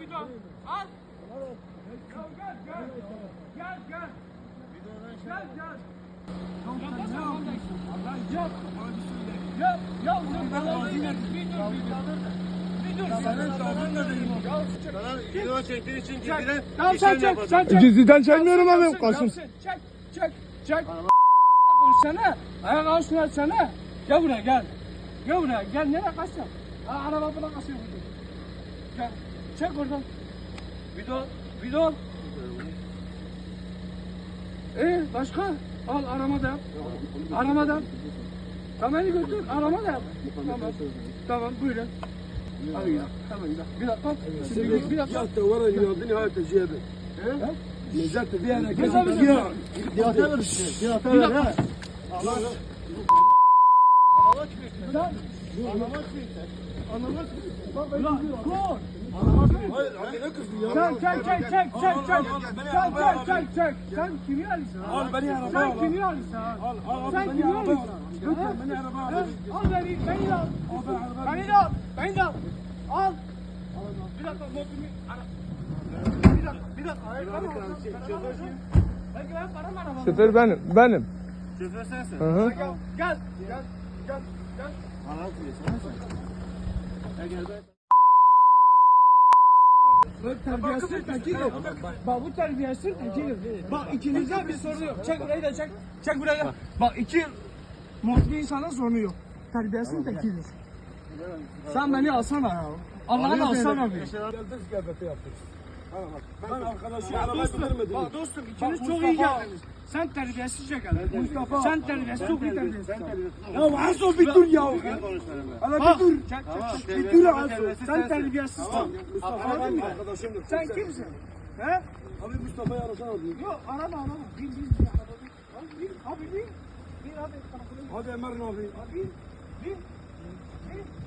bir daha. Al. Gel gel. Gel gel. Gel gel. Allah yap. Yap. Ya sen bana bir dur. Bir dur. Bir dur. Senin tavrın ne değil Ya çek. Sana video çektiğin için cidden Tamam sen çek. Sen çek. Gizliden çekmiyorum abi. Kalsın. Çek. Çek. Çek. Konuşsana. Ayak ağzını açsana. Gel buraya gel. Gel buraya gel. Nereye kaçacaksın? Ha, araba buna kaçıyor. Gel. Çek oradan. Video. Video. Ee başka? Al arama da yap. Arama da yap. Kamerayı götür. Arama da yap. Tamam. Tamam buyurun. Gel. Gel. Bir dakika. Şimdi bir, bir dakika. Yattı var ya yattı nihayet tecrübe. Necati bir yana Biz abi gel. sen- Bir hata ver işte. Bir hata Bir ver dakika. ha. Lan. Ulan, dur. Hayır abi ne kızdı ya? Çek çek çek çek çek çek. Çek çek çek çek. Sen kimi alıyorsun? Al beni arabaya Sen al. kimi alıyorsun? Al al Sen beni kimi arabaya alıyorsun? al. Lütfen beni arabaya al. Al beni, beni de al. Beni de al, beni de al. Al. Bir dakika, motorumu ara. Bir dakika, bir dakika. Hayır, tamam. Belki ben param arabam. Şoför benim. Benim. Şoför sensin. Hı hı. Gel, gel, gel, gel, gel. Sen gel Bu terbiyesiz tekidir. Bak bu terbiyesiz tekidir. Bak ikinizde bir sorun yok. Çek burayı da çek. Çek burayı da. Bak iki mutlu insana sorunu yok. Terbiyesiz tekidir. Sen beni alsana ya. Allah'ını alsana bir. Geldik ziyafeti yaptık. Ben arkadaşı Bak arabaya dostum, bitirmedim. bak dostum ikiniz Bak çok iyi geldiniz. Sen terbiyesizce geldin. Mustafa. Sen terbiyesiz, çok iyi terbiyesiz. Ya Aso bir dur ya. Hala bir dur. Bir dur Aso. Sen terbiyesiz. Sen kimsin? He? Abi Mustafa'yı arasana abi. Yok arama arama. Bin bin bin araba. Abi bin. Bin abi. Hadi Ömer'in abi. Bin. Bin. Bin.